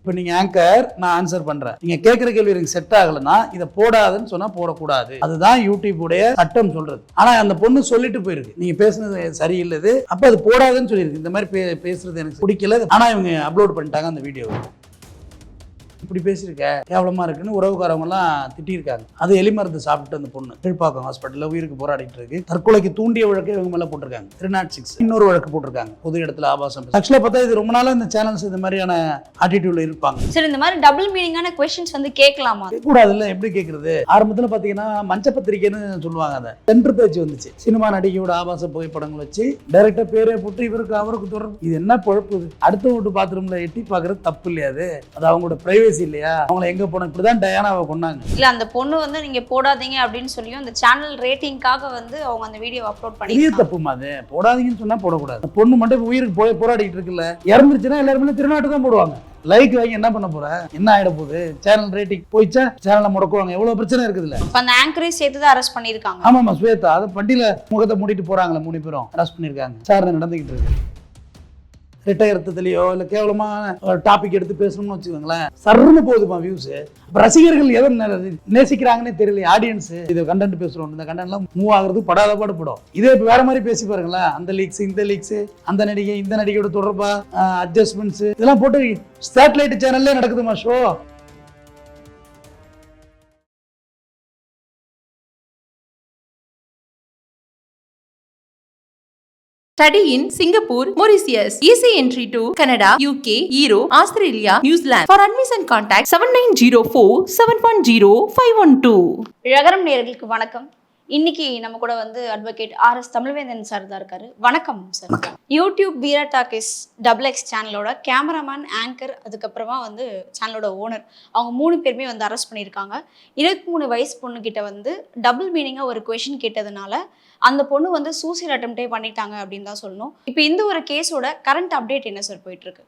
இப்போ நீங்கள் ஆங்கர் நான் ஆன்சர் பண்ணுறேன் நீங்கள் கேட்குற கேள்வி எனக்கு செட் ஆகலைன்னா இதை போடாதுன்னு சொன்னால் போடக்கூடாது. அதுதான் யூடியூப்புடைய சட்டம் சொல்றது. ஆனால் அந்த பொண்ணு சொல்லிட்டு போயிருக்கு. நீங்கள் பேசுனது சரியில்லை அப்போ அது போடாதுன்னு சொல்லியிருக்கு. இந்த மாதிரி பே பேசுறது எனக்கு பிடிக்கல. ஆனால் இவங்க அப்லோட் பண்ணிட்டாங்க அந்த வீடியோவை இப்படி பேசியிருக்க. கேவலமா இருக்குன்னு உறவுக்காரவங்க எல்லாம் திட்டியிருக்காங்க. அது எலி மருந்து சாப்பிட்டு அந்த பொண்ணு. கீழ்ப்பாக்கம் ஹாஸ்பிட்டல்ல உயிருக்கு போராடிட்டு இருக்கு தற்கொலைக்கு தூண்டிய வழக்கு இவங்க மேல போட்டிருக்காங்க. த்ரீ நாட் சிக்ஸ் இன்னொரு வழக்கு போட்டிருக்காங்க. பொது இடத்துல ஆபாசம் ஆக்சுவலா பார்த்தா இது ரொம்ப நாளா இந்த சேனல்ஸ் இந்த மாதிரியான ஆட்டிடியூட்ல இருப்பாங்க. சரி இந்த மாதிரி டபுள் மீனிங்கான கொஸ்டின்ஸ் வந்து கேட்கலாமா? கூடாதுல்ல எப்படி கேட்கறது? ஆரம்பத்துல பாத்தீங்கன்னா மஞ்ச பத்திரிக்கைன்னு சொல்லுவாங்க அதை. சென்டர் பேஜ் வந்துச்சு. சினிமா நடிகையோட ஆபாச புகைப்படங்கள் வச்சு டைரக்டா பேரே போட்டு இவருக்கு அவருக்கு தொடர்பு. இது என்ன பொழப்பு? அடுத்த வீட்டு பாத்ரூம்ல எட்டி பாக்குறது தப்பு இல்லையா அது? அது அவங்களோட பிரைவேசி இல்லையா? அவங்கள எங்க போன இப்படிதான் டயானாவை கொண்டாங்க இல்ல அந்த பொண்ணு வந்து நீங்க போடாதீங்க அப்படின்னு சொல்லியும் அந்த சேனல் ரேட்டிங்காக வந்து அவங்க அந்த வீடியோ அப்லோட் பண்ணிருக்காங்க. தப்புமா அது? போடாதீங்கன்னு சொன்னா போடக்கூடாது. பொண்ணு மட்டும் உயிருக்கு போய் போராடிட்டு இருக்குல்ல. இறந்துருச்சுன்னா எல்லாருமே திருநாட்டு தான் போடுவாங்க. லைக் வாங்கி என்ன பண்ண போற? என்ன ஆயிட போகுது? சேனல் ரேட்டிங் போயிச்சா சேனலை முடக்குவாங்க. எவ்வளவு பிரச்சனை இருக்குதுல்ல. அந்த ஆங்கரே சேர்த்து தான் அரெஸ்ட் பண்ணிருக்காங்க ஆமாமா ஸ்வேதா. அது வண்டியில முகத்தை மூடிட்டு போறாங்களே மூணு பேரும். அரெஸ்ட் பண்ணிருக்காங்க விசாரணை நடந்துகிட்டு இருக்கு. ரிட்டையர்த்ததுலையோ இல்லை கேவலமான டாபிக் எடுத்து பேசணும்னு வச்சுக்கோங்களேன் சர்ன்னு போதுமா வியூஸு ரசிகர்கள் எதை நேசிக்கிறாங்கன்னே தெரியல ஆடியன்ஸ் இது கண்டென்ட் பேசுறோம் இந்த கண்டென்ட்லாம் மூவ் ஆகுறது படாத பாடு படும். இதே இப்போ வேற மாதிரி பேசி பாருங்களேன் அந்த லீக்ஸ் இந்த லீக்ஸ் அந்த நடிகை இந்த நடிகையோட தொடர்பா அட்ஜஸ்ட்மெண்ட்ஸ் இதெல்லாம் போட்டு சேட்டலைட் சேனல்லே நடக்குதுமா show study in Singapore Mauritius easy entry to Canada UK euro Australia New Zealand for admission contact seven nine zero four seven one zero five one two நகரம் நேர்களுக்கு வணக்கம் இன்னைக்கு நம்ம கூட வந்து advocate R S Tamilvendhan sir தான் இருக்காரு. வணக்கம் sir YouTube Veera talkies double X சேனலோட கேமராமேன் ஆங்கர் அதுக்கப்புறமா வந்து சேனலோட ஓனர் அவங்க மூணு பேருமே வந்து அரெஸ்ட் பண்ணியிருக்காங்க. இருபத்தி மூணு வயசு பொண்ணுக்கிட்ட வந்து டபுள் மீனிங்காக ஒரு கொஷின் கேட்டதுனால அந்த பொண்ணு வந்து சூசைட் அட்டம்ப்டே பண்ணிட்டாங்க அப்படின்னு தான் சொல்லணும். இப்போ இந்த ஒரு கேஸோட கரண்ட் அப்டேட் என்ன சார் போயிட்டு இருக்கு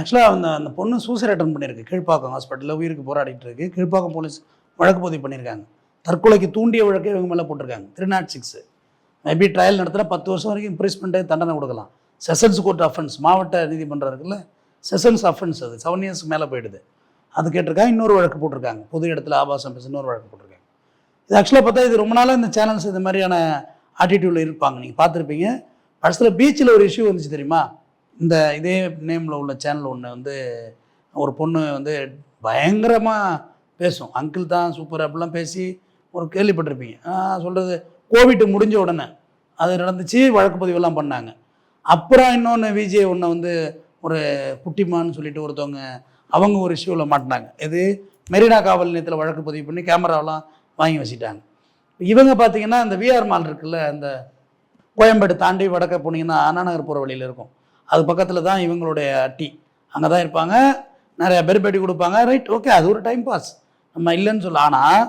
ஆக்சுவலாக அந்த அந்த பொண்ணு சூசைட் அட்டன் பண்ணியிருக்கு. கீழ்ப்பாக்கம் ஹாஸ்பிட்டலில் உயிருக்கு போராடிட்டு இருக்கு. கீழ்ப்பாக்கம் போலீஸ் வழக்கு பதிவு பண்ணியிருக்காங்க. தற்கொலைக்கு தூண்டிய வழக்கே இவங்க மேலே போட்டிருக்காங்க. Three not six maybe trial நடத்தினா பத்து வருஷம் வரைக்கும் இம்ப்ரெஸ்மெண்ட்டே தண்டனை கொடுக்கலாம். செஷன்ஸ் கோர்ட் அஃபென்ஸ் மாவட்ட நீதிமன்றம் இருக்குல்ல செஷன்ஸ் அஃபென்ஸ் அது. செவன் இயர்ஸ்க்கு மேலே போயிடுது. அது கேட்டிருக்காங்க இன்னொரு வழக்கு போட்டிருக்காங்க. பொது இடத்துல ஆபாசம் பேச இன்னொரு வழக்கு போட்டிருக்காங்க. இது ஆக்சுவலாக பார்த்தா இது ரொம்ப நாளாக இந்த சேனல்ஸ் இந்த மாதிரியான ஆட்டிடியூடில் இருப்பாங்க. நீங்கள் பார்த்துருப்பீங்க. படத்தில் பீச்சில் ஒரு இஷ்யூ வந்துச்சு தெரியுமா? இந்த இதே நேமில் உள்ள சேனல் ஒன்று வந்து ஒரு பொண்ணு வந்து பயங்கரமாக பேசும். அங்கிள் தான் சூப்பர் அப்படிலாம் பேசி ஒரு கேள்விப்பட்டிருப்பீங்க. சொல்கிறது கோவிட் முடிஞ்ச உடனே அது நடந்துச்சு வழக்கு பதிவெல்லாம் பண்ணாங்க. அப்புறம் இன்னொன்று விஜய் ஒன்று வந்து ஒரு குட்டிமான்னு சொல்லிட்டு ஒருத்தவங்க அவங்க ஒரு இஷ்யூவில் மாட்டினாங்க. இது மெரினா காவல் நிலையத்தில் வழக்கு பதிவு பண்ணி கேமராவெலாம் வாங்கி வச்சுட்டாங்க. இவங்க பார்த்தீங்கன்னா இந்த விஆர் மால் இருக்குல்ல அந்த கோயம்பேடு தாண்டி வடக்க போனீங்கன்னா அண்ணா நகர் போகிற வழியில் இருக்கும். அது பக்கத்தில் தான் இவங்களுடைய அட்டி. அங்கே தான் இருப்பாங்க. நிறையா பேர் பேட்டி கொடுப்பாங்க. ரைட் ஓகே அது ஒரு டைம் பாஸ் நம்ம இல்லைன்னு சொல்ல ஆனால்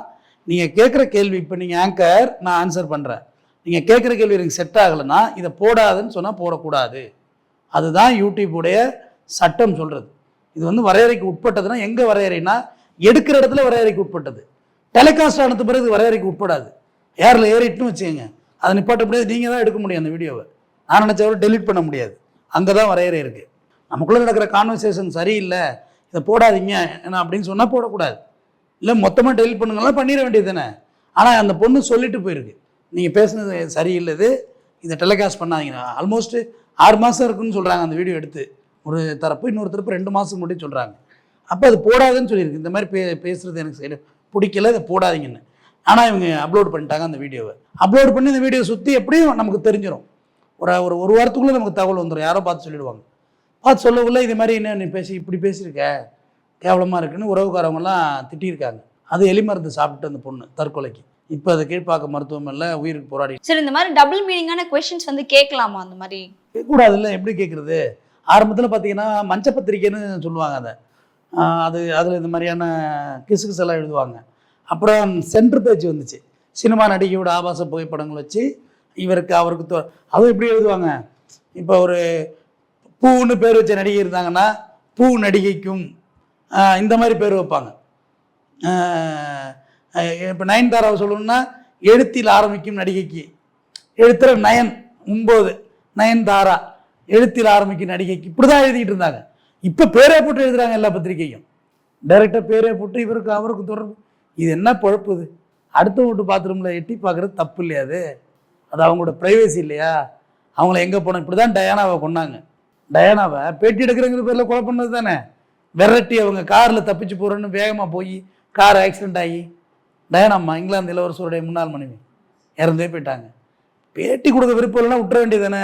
நீங்கள் கேட்குற கேள்வி இப்போ நீங்கள் ஆங்கர் நான் ஆன்சர் பண்ணுறேன் நீங்கள் கேட்குற கேள்வி எனக்கு செட் ஆகலைன்னா இதை போடாதுன்னு சொன்னால் போடக்கூடாது. அதுதான் யூடியூப்புடைய சட்டம் சொல்கிறது இது வந்து வரையறைக்கு உட்பட்டதுன்னா எங்கே வரையறைனா எடுக்கிற இடத்துல வரையறைக்கு உட்பட்டது. டெலிகாஸ்ட் ஆனது பிறகு வரையறைக்கு உட்படாது. ஏரில் ஏறிட்டுன்னு வச்சுக்கோங்க. அதை நிப்பாட்ட முடியாது. நீங்கள் தான் எடுக்க முடியும் அந்த வீடியோவை. நான் நினச்சவரை டெலிட் பண்ண முடியாது. அங்கே தான் வரையறை இருக்குது நமக்குள்ளே நடக்கிற கான்வர்சேஷன் சரியில்லை. இதை போடாதீங்க. ஏன்னா அப்படின்னு சொன்னால் போடக்கூடாது. இல்லை மொத்தமாக டெலிட் பண்ணுங்கலாம் பண்ணிட வேண்டியது தானே ஆனால் அந்த பொண்ணு சொல்லிட்டு போயிருக்கு. நீங்கள் பேசுனது சரியில்லை இது இதை டெலிகாஸ்ட் பண்ணாதீங்க. ஆல்மோஸ்ட் ஆறு மாதம் இருக்குன்னு சொல்கிறாங்க அந்த வீடியோ எடுத்து. ஒரு தரப்பு இன்னொரு தரப்பு ரெண்டு மாதம் முன்னாடி சொல்கிறாங்க அப்போ அது போடாதுன்னு சொல்லியிருக்கு. இந்த மாதிரி பே பேசுகிறது எனக்கு சரி பிடிக்கல இதை போடாதீங்கன்னு. ஆனால் இவங்க அப்லோட் பண்ணிட்டாங்க அந்த வீடியோவை அப்லோட் பண்ணி இந்த வீடியோ சுற்றி எப்படியும் நமக்கு தெரிஞ்சிடும் ஒரு ஒரு ஒரு வாரத்துக்குள்ளே நமக்கு தகவல் வந்துடும் யாரோ பார்த்து சொல்லிடுவாங்க. பார்த்து சொல்லக்குள்ள இது மாதிரி என்ன நீ பேசி இப்படி பேசியிருக்க? கேவலமாக இருக்குன்னு உறவுக்காரவங்கலாம் திட்டியிருக்காங்க. அது எலி மருந்து சாப்பிட்டு அந்த பொண்ணு தற்கொலைக்கு. இப்போ அது கீழ்ப்பாக்க மருத்துவமனையில் உயிருக்கு போராடி. சரி இந்த மாதிரி டபுள் மீனிங்கான கொஸ்டின்ஸ் வந்து கேட்கலாமா அந்த மாதிரி? கேட்கக்கூடாதுல்ல எப்படி கேட்குறது? ஆரம்பத்தில் பார்த்தீங்கன்னா மஞ்ச பத்திரிக்கைன்னு சொல்லுவாங்க அதை. அது அதில் இந்த மாதிரியான கிசுகிஸ் எல்லாம் எழுதுவாங்க. அப்புறம் சென்டர் பேஜ் வந்துச்சு. சினிமா நடிகையோட ஆபாச புகைப்படங்கள் வச்சு இவருக்கு அவருக்கு தொ- அதுவும் எப்படி எழுதுவாங்க? இப்போ ஒரு பூன்னு பேர் வச்ச நடிகை இருந்தாங்கன்னா பூ நடிகைக்கும் இந்த மாதிரி பேர் வைப்பாங்க. இப்போ நயன்தாராவை சொல்லணும்னா எழுத்தில் ஆரம்பிக்கும் நடிகைக்கு. எழுத்துற நயன் ஒம்பது நயன்தாரா எழுத்தில் ஆரம்பிக்கும் நடிகைக்கு. இப்படி தான் எழுதிக்கிட்டு இருந்தாங்க. இப்போ பேரே போட்டு எழுதுறாங்க எல்லா பத்திரிக்கையும் டைரெக்டாக பேரே போட்டு இவருக்கு அவருக்கு தொடர்பு. இது என்ன பழப்பு இது? அடுத்த வீட்டு பாத்ரூமில் எட்டி பார்க்குறது தப்பு இல்லையா அது? அது அவங்களோட ப்ரைவேசி இல்லையா? அவங்கள எங்கே போனோம் இப்படி தான் டயானாவை கொண்டாங்க டயானாவை பேட்டி எடுக்கிறங்கிற பேரில் கொலை பண்ணது தானே? விரட்டி அவங்க காரில் தப்பிச்சு போகிறேன்னு வேகமாக போய் கார் ஆக்சிடென்ட் ஆகி டயனம்மா இங்கிலாந்து இளவரசருடைய முன்னாள் மனைவி. இறந்தே போயிட்டாங்க. பேட்டி கொடுக்க விருப்பம் இல்லைன்னா விட்டுற வேண்டியதானே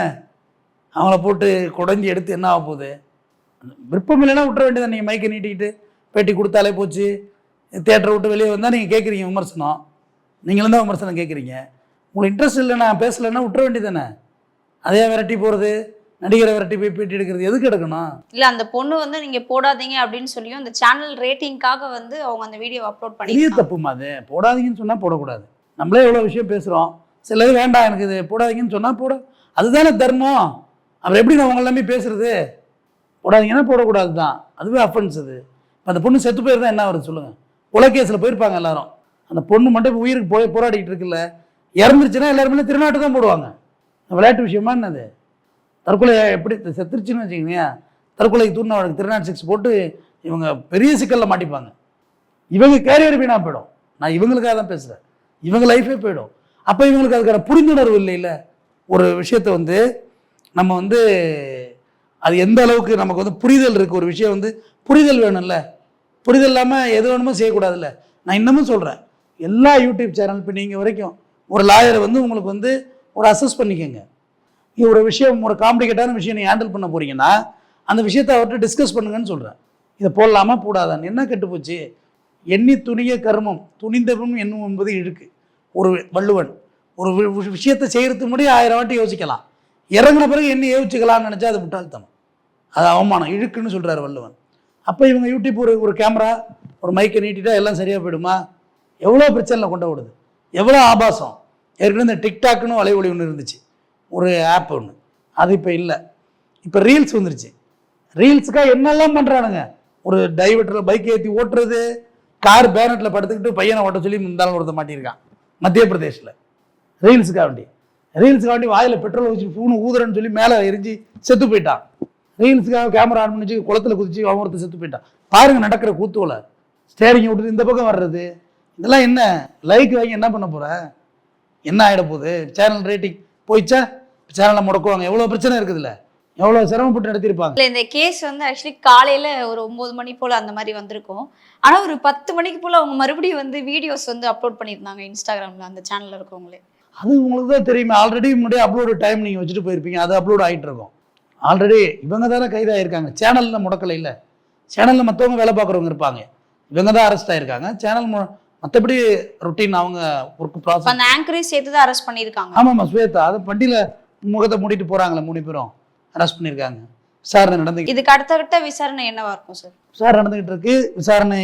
அவங்கள போட்டு குடஞ்சி எடுத்து என்ன ஆக போகுது? விருப்பம் இல்லைன்னா விட்டுற வேண்டியதானே நீங்கள் மைக்கை நீட்டிக்கிட்டு பேட்டி கொடுத்தாலே போச்சு. தேட்டரை விட்டு வெளியே வந்தால் நீங்கள் கேட்குறீங்க விமர்சனம். நீங்களும் தான் விமர்சனம் கேட்குறீங்க உங்களுக்கு இன்ட்ரெஸ்ட் இல்லைன்னா பேசலைன்னா விட்டுற வேண்டியதானே அதே விரட்டி போகிறது நடிகரை விரட்டி போய் பேட்டி எடுக்கிறது எதுக்கு எடுக்கணும்? இல்ல அந்த பொண்ணு வந்து நீங்க போடாதீங்க அப்படின்னு சொல்லியும் அந்த சேனல் ரேட்டிங்காக வந்து அவங்க அந்த வீடியோ அப்லோட் பண்ணி தப்புமா அது. போடாதீங்கன்னு சொன்னால் போடக்கூடாது. நம்மளே எவ்வளோ விஷயம் பேசுகிறோம் சிலது வேண்டாம் எனக்கு இது. போடாதீங்கன்னு சொன்னால் போட. அதுதானே தர்மம். அப்புறம் எப்படி நான் உங்க எல்லாமே பேசுறது? போடாதீங்கன்னா போடக்கூடாது தான் அதுவே அஃபென்ஸ் அது. இப்போ அந்த பொண்ணு செத்து போயிருந்தா என்ன வருது சொல்லுங்கள் உலகேஸில் போயிருப்பாங்க எல்லாரும். அந்த பொண்ணு மட்டும் இப்ப உயிருக்கு போய் போராடிட்டு இருக்குல்ல. இறந்துருச்சுன்னா எல்லாருமே திருநாட்டு தான் போடுவாங்க. விளையாட்டு விஷயமா என்னது? தற்கொலை எப்படி செத்துருச்சுன்னு வச்சுக்கோங்க தற்கொலை தூண்டின வழக்கு திருநாட்டு சிக்ஸ் போட்டு இவங்க பெரிய சிக்கலில் மாட்டிப்பாங்க. இவங்க கேரியர் வீணாக போயிடும். நான் இவங்களுக்காக தான் பேசுகிறேன் இவங்க லைஃபே போயிடும். அப்போ இவங்களுக்கு அதுக்கான புரிந்துணர்வு இல்லைல்ல ஒரு விஷயத்தை வந்து நம்ம வந்து அது எந்த அளவுக்கு நமக்கு வந்து புரிதல் இருக்குது ஒரு விஷயம் வந்து புரிதல் வேணும்ல? புரிதல் இல்லாமல் எது வேணுமோ செய்யக்கூடாதுல்ல? நான் இன்னமும் சொல்கிறேன் எல்லா யூடியூப் சேனல் இப்போ நீங்கள் வரைக்கும் ஒரு லாயரை வந்து உங்களுக்கு வந்து ஒரு அசஸ் பண்ணிக்கோங்க. ஒரு விஷயம் ஒரு காம்ப்ளிகேட்டான விஷயம் நீ ஹேண்டில் பண்ண போறீங்கன்னா அந்த விஷயத்தை அவர்கிட்ட டிஸ்கஸ் பண்ணுங்கன்னு சொல்கிறேன் இதை போடலாமா? போடாதான்னு. என்ன கெட்டுப்போச்சு? எண்ணி துணிய கர்மம். துணிந்தவன் என்னும் என்பது இழுக்கு. ஒரு வள்ளுவன். ஒரு வி- விஷயத்தை செய்கிறதுக்கு முன்னாடி ஆயிரம் வாட்டி யோசிக்கலாம். இறங்கின பிறகு என்ன யோசிச்சுக்கலாம்னு நினச்சா அது முட்டாள்தனம். அது அவமானம். இழுக்குன்னு சொல்கிறார் வள்ளுவன். அப்போ இவங்க யூடியூப் ஒரு ஒரு கேமரா ஒரு மைக்கை நீட்டிட்டா எல்லாம் சரியாக போயிடுமா? எவ்வளோ பிரச்சனையில் கொண்டு விடுது எவ்வளோ ஆபாசம். ஏற்கனவே இந்த டிக்டாக்னு வலை ஒளி ஒன்று இருந்துச்சு. ஒரு ஆப் ஒன்று அது இப்போ இல்லை. இப்போ ரீல்ஸ் வந்துருச்சு. ரீல்ஸுக்காக என்னெல்லாம் பண்ணுறானுங்க ஒரு டைவர்டரில் பைக் ஏற்றி ஓட்டுறது கார் பேனட்டில் படுத்துக்கிட்டு பையனை ஓட்ட சொல்லி முந்தாலும் ஒருத்த மாட்டியிருக்கான். மத்திய பிரதேஷில். ரீல்ஸுக்காக வேண்டி ரீல்ஸுக்காக வேண்டி வாயில் பெட்ரோல் வச்சு ஃபோனு ஊதுறன்னு சொல்லி மேலே எரிஞ்சு செத்து போயிட்டான். ரீல்ஸுக்காக கேமரா ஆன் பண்ணி குளத்துல குதிச்சு அவன் ஒருத்தர் செத்து போயிட்டான். பாருங்க நடக்கிற கூத்துவலை. ஸ்டேரிங் விட்டுட்டு இந்த பக்கம் வர்றது. இதெல்லாம் என்ன? லைக் வாங்கி என்ன பண்ண போகிற என்ன ஆகிட போகுது? சேனல் ரேட்டிங் போயிச்சா சேனலை முடக்குவாங்க. எவ்வளோ பிரச்சனை இருக்குதுல்ல? எவ்வளோ சிரமப்பட்டு நடத்தியிருப்பாங்க? இல்ல இந்த கேஸ் வந்து ஆக்சுவலி காலையில ஒரு ஒன்பது மணி போல அந்த மாதிரி வந்திருக்கும். ஆனா ஒரு பத்து மணிக்கு போல அவங்க மறுபடியும் வந்து வீடியோஸ் வந்து அப்லோட் பண்ணியிருந்தாங்க இன்ஸ்டாகிராம்ல அந்த சேனல்ல இருக்கவங்களே. அது உங்களுக்கு தான் தெரியுமே. ஆல்ரெடி முன்னாடி அப்லோடு டைம் நீங்கள் வச்சுட்டு போயிருப்பீங்க. அது அப்லோட் ஆகிட்டு இருக்கும். ஆல்ரெடி இவங்க தானே கைதாகிருக்காங்க சேனலில் முடக்கலை இல்லை. சேனலில் மற்றவங்க வேலை பார்க்குறவங்க இருப்பாங்க. இவங்க தான் அரெஸ்ட் ஆயிருக்காங்க. சேனல் மற்றபடி ரொட்டீன் அவங்க ஒர்க் ப்ராசஸ் அந்த ஆங்கரையும் சேர்த்து தான் அரெஸ்ட் பண்ணியிருக்காங்க. ஆமாம்மா ஸ்வேதா அது வண்டியில் முகத்தை மூடிட்டு போகிறாங்களே மூணு பேரும். அரெஸ்ட் பண்ணியிருக்காங்க. விசாரணை நடந்து இதுக்கு அடுத்த கட்ட விசாரணை என்னவா இருக்கும் சார் விசாரணை நடந்துகிட்டு இருக்கு. விசாரணை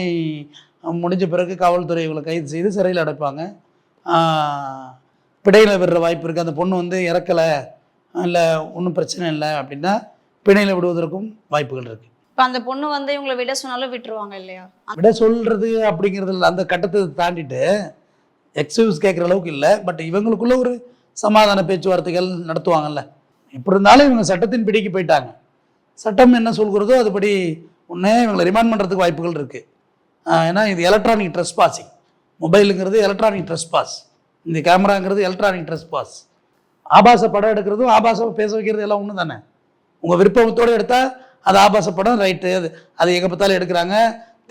முடிஞ்ச பிறகு காவல்துறை இவங்களை கைது செய்து சிறையில் அடைப்பாங்க. பிணையில் விடுற வாய்ப்பு இருக்குது அந்த பொண்ணு வந்து இறக்கலை. இல்லை ஒன்றும் பிரச்சனை இல்லை அப்படின்னா பிணையில் விடுவதற்கும் வாய்ப்புகள் இருக்குது இப்ப அந்த பொண்ணு வந்து இவங்களை விட சொன்னாலும் விட்டுருவாங்க இல்லையா? விட சொல்கிறது அப்படிங்கிறது இல்ல, அந்த கட்டத்தை தாண்டிட்டு எக்ஸ்கியூஸ் கேட்குற அளவுக்கு இல்லை. பட் இவங்களுக்குள்ள ஒரு சமாதான பேச்சுவார்த்தைகள் நடத்துவாங்கல்ல. எப்படி இருந்தாலும் இவங்க சட்டத்தின் பிடிக்கு போயிட்டாங்க. சட்டம் என்ன சொல்கிறதோ அதுபடி உன்னே இவங்களை ரிமாண்ட் பண்ணுறதுக்கு வாய்ப்புகள் இருக்குது ஏன்னா இது எலக்ட்ரானிக் ட்ரெஸ் பாசிங் மொபைலுங்கிறது எலக்ட்ரானிக் ட்ரெஸ் பாஸ் இந்த கேமராங்கிறது எலக்ட்ரானிக் ட்ரெஸ் பாஸ் ஆபாச படம் எடுக்கிறதும் ஆபாசம் பேச வைக்கிறது எல்லாம் ஒன்று தானே. உங்கள் விருப்பத்தோடு எடுத்தால் அது ஆபாச படம் ரைட்டு அது அது எங்கே பார்த்தாலும் எடுக்கிறாங்க.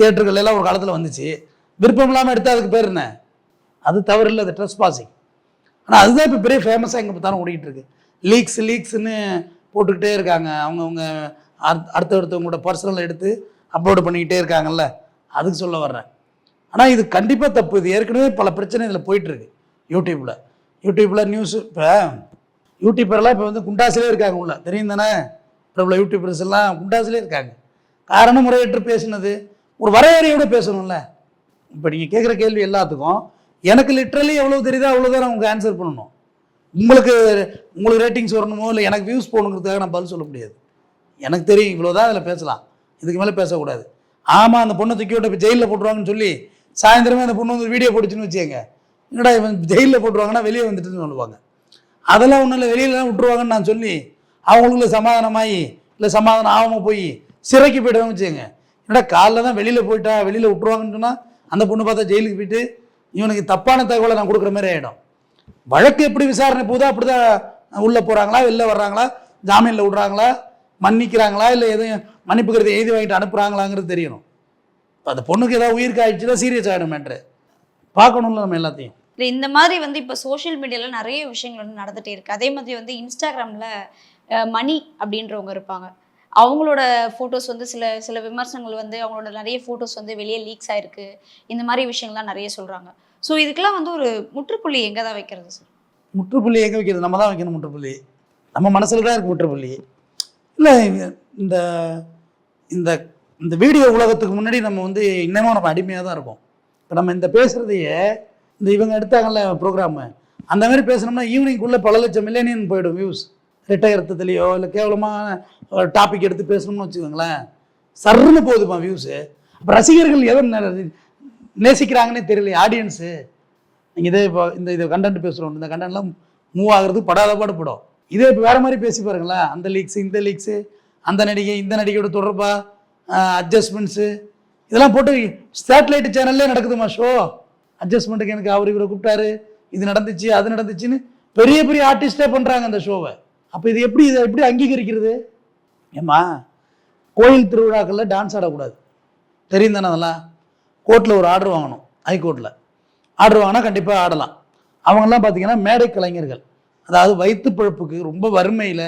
தேட்டர்கள் எல்லாம் ஒரு காலத்தில் வந்துச்சு. விருப்பம் இல்லாமல் எடுத்தால் அதுக்கு பேர் என்ன? அது தவறு இல்லை அது ட்ரெஸ் பாசிங் ஆனால் அதுதான் இப்போ பெரிய ஃபேமஸாக எங்கே பார்த்தாலும் ஓடிக்கிட்டு இருக்கு லீக்ஸ் லீக்ஸ்னு போட்டுக்கிட்டே இருக்காங்க. அவங்கவுங்க அடுத்த அடுத்தவங்களோட பர்சனல் எடுத்து அப்லோடு பண்ணிக்கிட்டே இருக்காங்கல்ல. அதுக்கு சொல்ல வர்றேன். ஆனால் இது கண்டிப்பாக தப்பு. இது ஏற்கனவே பல பிரச்சனை இதில் போயிட்டுருக்கு. யூடியூப்பில் யூடியூப்பில் நியூஸ் இப்போ யூடியூப்பரெல்லாம் இப்போ வந்து குண்டாசிலே இருக்காங்க உள்ள. தெரியும் தானே? பிரபல யூடியூபர்ஸ் எல்லாம் குண்டாசிலே இருக்காங்க. காரணம் முறையற்று பேசினது. ஒரு வரையறையோட பேசணும்ல. இப்போ நீங்கள் கேட்குற கேள்வி எல்லாத்துக்கும் எனக்கு லிட்ரலி எவ்வளோ தெரியுதோ அவ்வளோதான் நான் உங்களுக்கு ஆன்சர் பண்ணணும். உங்களுக்கு உங்களுக்கு ரேட்டிங்ஸ் வரணுமோ இல்லை எனக்கு வியூஸ் போகணுங்கிறதுக்காக நான் பதில் சொல்ல முடியாது. எனக்கு தெரியும் இவ்வளோ தான் அதில் பேசலாம். இதுக்கு மேலே பேசக்கூடாது. ஆமாம் அந்த பொண்ணை தூக்கி விட்டு இப்போ ஜெயிலில் போட்டுருவாங்கன்னு சொல்லி சாயந்தரமே அந்த பொண்ணு வந்து வீடியோ போட்டுச்சுன்னு வச்சுக்கோங்க. என்னடா இவன் ஜெயிலில் போட்டுருவாங்கன்னா வெளியே வந்துட்டுன்னு சொல்லுவாங்க. அதெல்லாம் ஒன்றும் இல்லை வெளியிலலாம் விட்டுருவாங்கன்னு நான் சொல்லி அவங்களுக்குள்ள சமாதானமாகி இல்லை சமாதானம் ஆகாமல் போய் சிறைக்கு போய்டுவாங்க வச்சுக்கோங்க. என்னடா காலைல தான் வெளியில் போயிட்டா வெளியில் விட்டுருவாங்கன்னு சொன்னால் அந்த பொண்ணு பார்த்தா ஜெயிலுக்கு போயிட்டு இவனுக்கு தப்பான தகவலை நான் கொடுக்குற மாதிரி ஆகிடும் வழக்கு எப்படி விசாரணை போதோ அப்படிதான் உள்ளே போகிறாங்களா வெளில வர்றாங்களா ஜாமீனில் விடுறாங்களா மன்னிக்கிறாங்களா இல்லை எதுவும் மன்னிப்பு கருதி எழுதி வாங்கிட்டு அனுப்புகிறாங்களாங்கிறது தெரியணும். இப்போ அந்த பொண்ணுக்கு ஏதாவது உயிருக்கு ஆயிடுச்சுன்னா சீரியஸ் ஆகிடும் மேட்ரு பார்க்கணும்ல நம்ம எல்லாத்தையும். இல்லை இந்த மாதிரி வந்து இப்போ சோஷியல் மீடியாவில் நிறைய விஷயங்கள் வந்து நடந்துகிட்டே இருக்குது அதே மாதிரி வந்து இன்ஸ்டாகிராமில் மணி அப்படின்றவங்க இருப்பாங்க. அவங்களோட ஃபோட்டோஸ் வந்து சில சில விமர்சனங்கள் வந்து அவங்களோட நிறைய ஃபோட்டோஸ் வந்து வெளியே லீக்ஸ் ஆயிருக்கு. இந்த மாதிரி விஷயங்கள்லாம் நிறைய சொல்றாங்க. ஸோ இதுக்கெல்லாம் வந்து ஒரு முற்றுப்புள்ளி எங்கே தான் வைக்கிறது சார் முற்றுப்புள்ளி எங்கே வைக்கிறது? நம்ம தான் வைக்கணும் முற்றுப்புள்ளி. நம்ம மனசில் தான் இருக்கு முற்றுப்புள்ளி. இல்லை இந்த இந்த இந்த வீடியோ உலகத்துக்கு முன்னாடி நம்ம வந்து இன்னமும் நம்ம அடிமையாக தான் இருக்கோம். இப்போ நம்ம இந்த பேசுகிறதையே இந்த இவங்க எடுத்தாங்கல்ல ப்ரோக்ராமு அந்த மாதிரி பேசுனோம்னா ஈவினிங்குள்ளே பல லட்சம் மில்லியனியன் போயிடும் வியூஸ் ரெட்டை இல்லை கேவலமான டாபிக் எடுத்து பேசணும்னு வச்சுக்கோங்களேன் சர்னு போகுதுப்பா வியூஸு அப்போ ரசிகர்கள் எதை நேசிக்கிறாங்கன்னே தெரியல ஆடியன்ஸு நீங்கள் இதே இப்போ இந்த இது கண்டென்ட் பேசுகிறோம் இந்த கண்டென்ட்லாம் மூவ் ஆகுறது படாத பாடு படம். இதே இப்போ வேறு மாதிரி பேசி பாருங்களேன் அந்த லீக்ஸு இந்த லீக்ஸு அந்த நடிகை இந்த நடிகையோட தொடர்பாக அட்ஜஸ்ட்மெண்ட்ஸு இதெல்லாம் போட்டு சேட்டலைட் சேனல்லே நடக்குதுமா ஷோ அட்ஜஸ்ட்மெண்ட்டுக்கு எனக்கு அவர் இவரை கூப்பிட்டாரு இது நடந்துச்சு அது நடந்துச்சுன்னு பெரிய பெரிய ஆர்டிஸ்டே பண்ணுறாங்க அந்த ஷோவை அப்போ இது எப்படி இதை எப்படி அங்கீகரிக்கிறது? ஏம்மா கோயில் திருவிழாக்களில் டான்ஸ் ஆடக்கூடாது. தெரியும் தானே அதெல்லாம்? கோர்ட்டில் ஒரு ஆர்டர் வாங்கணும் ஹைகோர்ட்டில் ஆர்டர் வாங்கினா கண்டிப்பாக ஆடலாம். அவங்கெல்லாம் பார்த்தீங்கன்னா மேடை கலைஞர்கள். அதாவது வயிற்று பிழப்புக்கு ரொம்ப வறுமையில்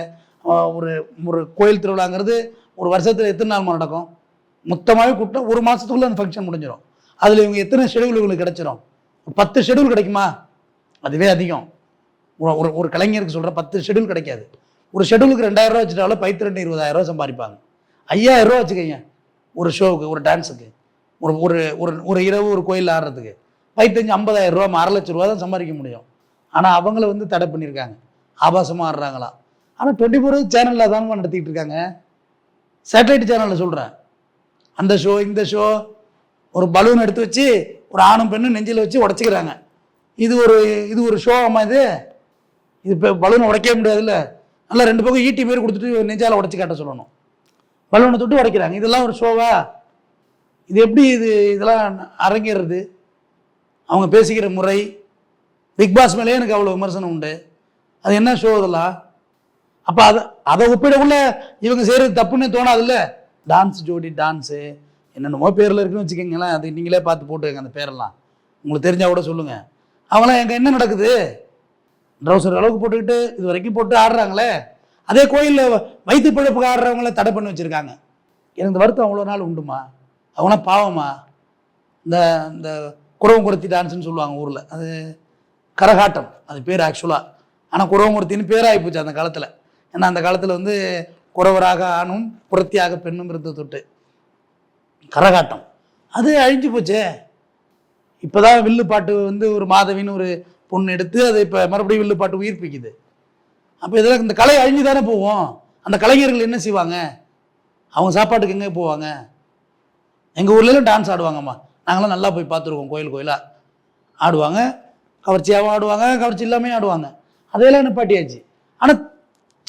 ஒரு ஒரு கோயில் திருவிழாங்கிறது ஒரு வருஷத்தில் எத்தனை நாள் நடக்கும்? மொத்தமாகவே கூட்டம் ஒரு மாதத்துக்குள்ளே அந்த ஃபங்க்ஷன் முடிஞ்சிடும் அதில் இவங்க எத்தனை ஷெடியூல் இவங்களுக்கு கிடச்சிரும்? ஒரு பத்து ஷெடியூல் கிடைக்குமா? அதுவே அதிகம். ஒரு- ஒரு கலைஞருக்கு சொல்கிற பத்து ஷெடியூல் கிடைக்காது. ஒரு ஷெடியூலுக்கு ரெண்டாயிரம் ரூபா வச்சுட்டாலும் பைத்து ரெண்டு இருபதாயிரம் ரூபா சம்பாதிப்பாங்க. ஐயாயிரம் ரூபா வச்சுக்கோங்க ஒரு ஷோவுக்கு ஒரு டான்ஸுக்கு ஒரு ஒரு ஒரு ஒரு இரவு ஒரு கோயில் ஆடுறதுக்கு. பைத்தஞ்சு ஐம்பதாயிரம் ரூபா அரை லட்ச ரூபா தான் சம்பாதிக்க முடியும். ஆனால் அவங்கள வந்து தடை பண்ணியிருக்காங்க. ஆபாசமாக ஆடுறாங்களா. ஆனால் டுவெண்ட்டி ஃபோர் சேனலில் தான் நடத்திக்கிட்டு இருக்காங்க. சேட்டலைட் சேனலில் சொல்கிறேன் அந்த ஷோ இந்த ஷோ ஒரு பலூன் எடுத்து வச்சு ஒரு ஆணும் பெண்ணும் நெஞ்சில் வச்சு உடச்சிக்கிறாங்க. இது ஒரு இது ஒரு ஷோ அம்மா இது? இது இப்போ பலூனை உடைக்கவே முடியாதுல்ல? நல்லா ரெண்டு பக்கம் ஈட்டி மாரி கொடுத்துட்டு நெஞ்சால் உடச்சி காட்ட சொல்லணும். பலூனை தொட்டு உடைக்கிறாங்க. இதெல்லாம் ஒரு ஷோவா இது எப்படி இது இதெல்லாம் அரங்கேறுறது அவங்க பேசிக்கிற முறை. பிக் பாஸ் மேலேயே எனக்கு அவ்வளோ விமர்சனம் உண்டு. அது என்ன ஷோ இதெல்லாம்? அப்போ அதை அதை ஒப்பிடக்குள்ள இவங்க செய்கிறது தப்புன்னு தோணாதுல்ல? டான்ஸ் ஜோடி டான்ஸு என்னென்னமோ பேரில் இருக்குன்னு வச்சுக்கோங்களேன். அது நீங்களே பார்த்து போட்டுக்கங்க அந்த பேரெல்லாம். உங்களுக்கு தெரிஞ்சால் கூட சொல்லுங்கள் அவங்களாம் எங்கே என்ன நடக்குது? ட்ரௌசர் அளவுக்கு போட்டுக்கிட்டு இது வரைக்கும் போட்டு ஆடுறாங்களே அதே கோயிலில் வயிற்று பிழைப்புக்கு ஆடுறவங்கள தடை பண்ணி வச்சுருக்காங்க. எனக்கு இந்த வருத்தம் அவ்வளோ நாள் உண்டுமா? அவங்களாம் பாவமா? இந்த இந்த குறவங்குருத்தி டான்ஸ்னு சொல்லுவாங்க ஊரில். அது கரகாட்டம். அது பேர் ஆக்சுவலாக ஆனால் குறவங்குருத்தின்னு பேராகி போச்சு அந்த காலத்தில். ஏன்னா அந்த காலத்தில் வந்து குறவராக ஆணும் புரத்தியாக பெண்ணும் இருந்த தொட்டு. கரகாட்டம். அது அழிஞ்சு போச்சே. இப்போதான் வில்லு பாட்டு வந்து ஒரு மாதவின்னு ஒரு பொண்ணு எடுத்து அதை இப்போ மறுபடியும் வில்லு பாட்டு உயிர்ப்பிக்குது. அப்போ இதெல்லாம் இந்த கலை அழிஞ்சு தானே போவோம்? அந்த கலைஞர்கள் என்ன செய்வாங்க? அவங்க சாப்பாட்டுக்கு எங்கே போவாங்க? எங்கள் ஊர்லலாம் டான்ஸ் ஆடுவாங்கம்மா. நாங்களாம் நல்லா போய் பார்த்துருக்கோம் கோயில் கோயிலாக ஆடுவாங்க. கவர்ச்சியாகவும் ஆடுவாங்க கவர்ச்சி இல்லாமே ஆடுவாங்க. அதையெல்லாம் நிப்பாட்டியாச்சு ஆனால்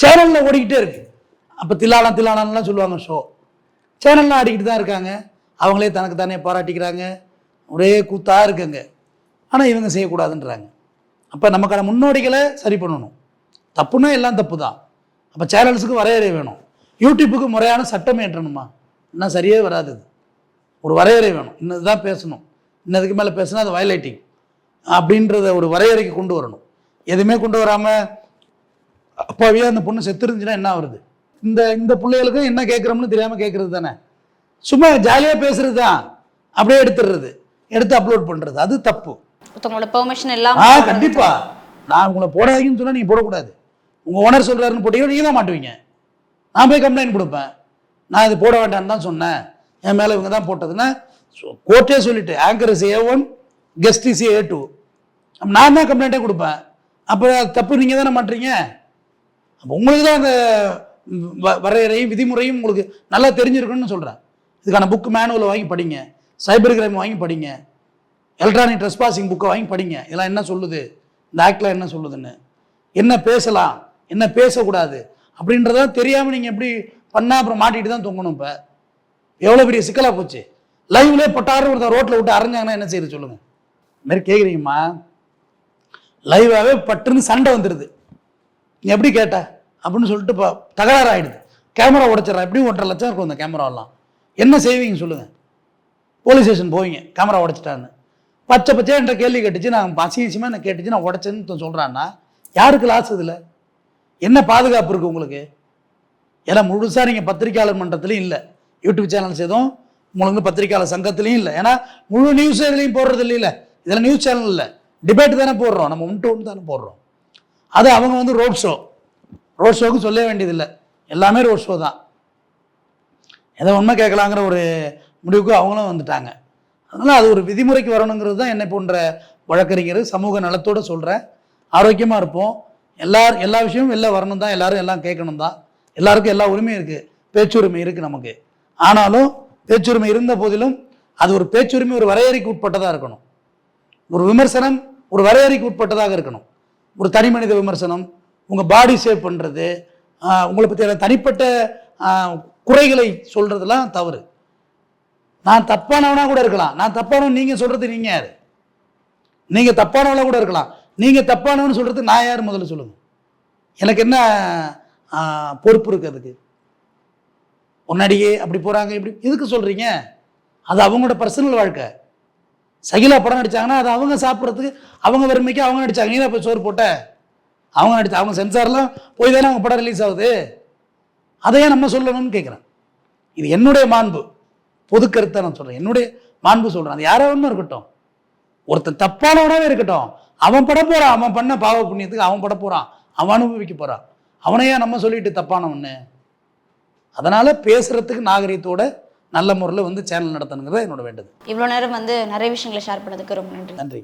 சேனலில் ஓடிக்கிட்டே இருக்கு. அப்போ தில்லாலம் தில்லாலம்லாம் சொல்லுவாங்க ஷோ சேனல்லாம் ஆடிக்கிட்டு தான் இருக்காங்க. அவங்களே தனக்கு தானே பாராட்டிக்கிறாங்க. ஒரே கூத்தாக இருக்குங்க. ஆனால் இவங்க செய்யக்கூடாதுன்றாங்க. அப்போ நமக்கான முன்னோடிகளை சரி பண்ணணும். தப்புன்னா எல்லாம் தப்பு தான் அப்போ சேனல்ஸுக்கு வரையறை வேணும். யூடியூப்புக்கு முறையான சட்டம் ஏற்றணுமா? இன்னும் சரியே வராது இது ஒரு வரையறை வேணும். இன்னது தான் பேசணும். இன்னதுக்கு மேலே பேசினா அது வயலேட்டிங் அப்படின்றத ஒரு வரையறைக்கு கொண்டு வரணும். எதுவுமே கொண்டு வராமல் அப்பாவே அந்த பொண்ணு செத்துருந்துச்சுன்னா என்ன வருது இந்த இந்த பிள்ளைகளுக்கும் என்ன கேட்குறோம்னு தெரியாமல் கேட்குறது தானே? சும்மா ஜாலியாக பேசுறது தான். அப்படியே எடுத்துடுறது. எடுத்து அப்லோட் பண்ணுறது அது தப்பு. ஒருத்தவங்களோட பெர்மிஷன் ஆ எல்லாம் கண்டிப்பா. நான் உங்களை போடாதீங்கன்னு சொன்னா நீங்க போடக்கூடாது. உங்க ஓனர் சொல்றாருன்னு போட்டீங்கன்னா நீங்க தான் மாட்டுவீங்க. நான் போய் கம்ப்ளைண்ட் கொடுப்பேன். நான் இது போட வேண்டாம்னு தான் சொன்னேன். என் மேல இவங்க தான் போட்டதுன்னா கோர்ட்டே சொல்லிட்டு anchor is A one guest is A two நான் தான் கம்ப்ளைண்ட்டே கொடுப்பேன். அப்போ தப்பு நீங்க தானே மாட்டுறீங்க? அப்போ உங்களுக்கு தான் அந்த வரையறையும் விதிமுறையும் உங்களுக்கு நல்லா தெரிஞ்சிருக்குன்னு சொல்றேன். இதுக்கான புக் மேனுவலை வாங்கி படிங்க. சைபர் கிரைம் வாங்கி படிங்க. எலக்ட்ரானிக் ட்ரெஸ் பாசிங் புக்கை வாங்கி படிங்க. இதெல்லாம் என்ன சொல்லுது? இந்த ஆக்டில் என்ன சொல்லுதுன்னு. என்ன பேசலாம்? என்ன பேசக்கூடாது? அப்படின்றத தெரியாமல் நீங்கள் எப்படி பண்ணால் அப்புறம் மாட்டிகிட்டு தான் தொங்கணும் இப்போ? எவ்வளோ பெரிய சிக்கலாக போச்சு? லைவ்லேயே பட்டாரம் ஒருத்தர் ரோட்டில் விட்டு அரைஞ்சாங்கன்னா என்ன செய்யுது சொல்லுங்கள் இந்த மாதிரி கேட்குறீங்கம்மா லைவாகவே பட்டுன்னு சண்டை வந்துடுது நீ எப்படி கேட்ட? அப்படின்னு சொல்லிட்டு இப்போ தகராறு ஆகிடுது கேமரா உடைச்சிடறா. எப்படியும் ஒன்றரை லட்சம் இருக்கும் அந்த கேமராவெல்லாம் என்ன செய்வீங்க சொல்லுங்கள் போலீஸ் ஸ்டேஷன் போவீங்க. கேமரா உடைச்சிட்டான்னு. பச்சை பச்சை என்ற கேள்வி கேட்டுச்சு. நான் அசிங்கசியமாக என்ன கேட்டுச்சு. நான் உடச்சேன்னு சொல்கிறான்னா யாருக்கு லாஸ் இதில்? என்ன பாதுகாப்பு இருக்குது உங்களுக்கு? ஏன்னா முழுசாக நீங்கள் பத்திரிகையாளர் மன்றத்துலையும் இல்லை. யூடியூப் சேனல்ஸ் எதுவும் உங்களுக்கு பத்திரிகையாளர் சங்கத்துலேயும் இல்லை. ஏன்னா முழு நியூஸ் இதுலேயும் போடுறது இல்லைல்ல. இதில் நியூஸ் சேனல் இல்லை. டிபேட் தானே போடுறோம். நம்ம ஒன் டு ஒன் தானே போடுறோம். அது அவங்க வந்து ரோட் ஷோ ரோட் ஷோவுக்கு சொல்ல வேண்டியதில்லை எல்லாமே ரோட் ஷோ தான். ஏதோ உண்மை கேட்கலாங்கிற ஒரு முடிவுக்கு அவங்களும் வந்துட்டாங்க. அதனால் அது ஒரு விதிமுறைக்கு வரணுங்கிறது தான் என்னை போன்ற வழக்கறிஞர் சமூக நலத்தோடு சொல்கிறேன் ஆரோக்கியமாக இருப்போம். எல்லார் எல்லா விஷயமும் வெளில வரணும் தான் எல்லோரும் எல்லாம் கேட்கணும் தான். எல்லாருக்கும் எல்லா உரிமையும் இருக்குது பேச்சுரிமை இருக்குது நமக்கு. ஆனாலும் பேச்சுரிமை இருந்த போதிலும் அது ஒரு பேச்சுரிமை ஒரு வரையறைக்கு உட்பட்டதாக இருக்கணும். ஒரு விமர்சனம் ஒரு வரையறைக்கு உட்பட்டதாக இருக்கணும். ஒரு தனி மனித விமர்சனம் உங்கள் பாடி சேவ் பண்ணுறது உங்களை பற்றியான தனிப்பட்ட குறைகளை சொல்கிறதுலாம் தவறு. நான் தப்பானவனா கூட இருக்கலாம். நான் தப்பானவன் நீங்கள் சொல்கிறது நீங்கள் யார்? நீங்கள் தப்பானவனா கூட இருக்கலாம். நீங்கள் தப்பானவன் சொல்கிறது நான் யார் முதல்ல சொல்லுங்கள் எனக்கு என்ன பொறுப்பு இருக்குது அதுக்கு? உன்னாடியே அப்படி போகிறாங்க இப்படி எதுக்கு சொல்கிறீங்க அது அவங்களோட பர்சனல் வாழ்க்கை. சகிலா படம் நடித்தாங்கன்னா அது அவங்க சாப்பிட்றதுக்கு அவங்க வறுமைக்கு அவங்க நடித்தாங்க நீ தான் போய் சோறு போட்ட? அவங்க நடித்த அவங்க சென்சார்லாம் போய் தானே அவங்க படம் ரிலீஸ் ஆகுது? அதையே நம்ம சொல்லணும்னு கேட்குறேன் இது என்னுடைய மாண்பு. பொது கருத்தை நான் சொல்கிறேன் என்னுடைய மாண்பு சொல்கிறேன் அது யாரோ ஒன்றும் இருக்கட்டும். ஒருத்தன் தப்பானவனாவே இருக்கட்டும். அவன் பட போகிறான் அவன் பண்ண பாவ புண்ணியத்துக்கு அவன் பட போகிறான் அவன் அனுபவிக்க போகிறான் அவனையே நம்ம சொல்லிட்டு தப்பானவன்னு அதனால் பேசுகிறதுக்கு நாகரிகத்தோட நல்ல முறையில் வந்து சேனல் நடத்தணுங்கிறது என்னோட வேண்டுது இவ்வளோ நேரம் வந்து நிறைய விஷயங்களை ஷேர் பண்ணதுக்கு ரொம்ப நன்றி. நன்றி.